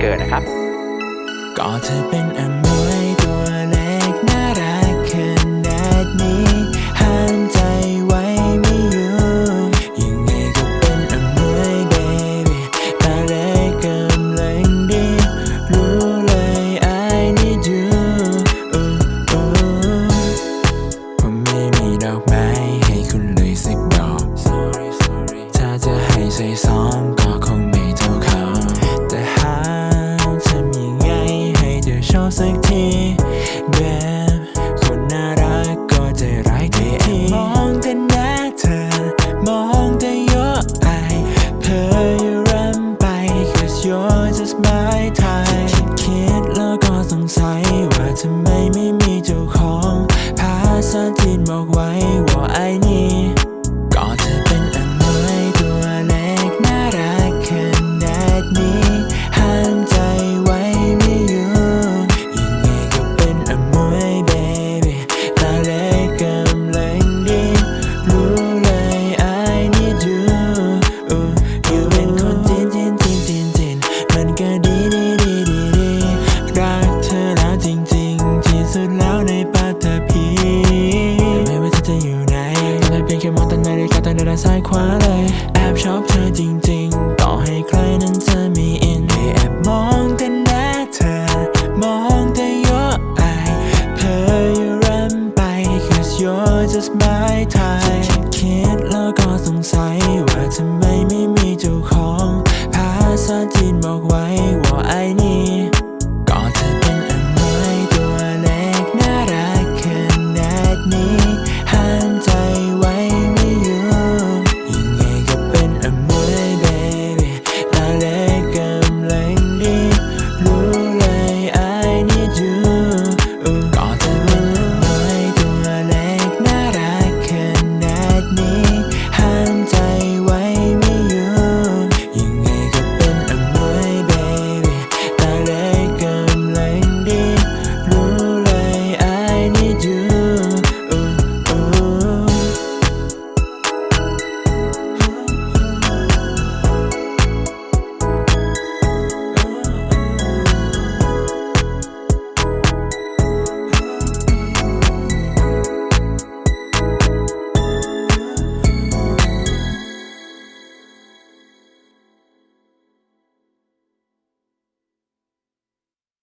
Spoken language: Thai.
เกิดนะครับ ก็เธอเป็นอมวยตัวเล็กน่ารักขนาดนี้ห้ามใจไว้ไม่อยู่ยังไงก็เป็นอมวย baby ตาเล็กกำลังดี รู้เลย I need you อู้อู้ผมไม่มีดอกไม้ให้คุณเลยสักดอก sorry sorry ถ้าจะให้ใส่ซ้อมก็คง สักทีแบบคนน่ารักก็ใจร้ายทีมองแต่หน้าเธอ มองแต่ your eye เพออยู่รำไป cause you're just my type คิดคิดแล้วก็สงสัยว่าทำไมไม่มีเจ้าของ ภาษาจีนบอกไว้ว่าไอ้นี่ เลย แอบชอบเธอจริงๆ ต่อให้ใครนั้นเธอมีอินให้แอบมองแต่หน้าเธอ มองแต่ your eye เพออยู่รำไป cause you're just my type คิดคิดแล้วก็สงสัยว่าทำไม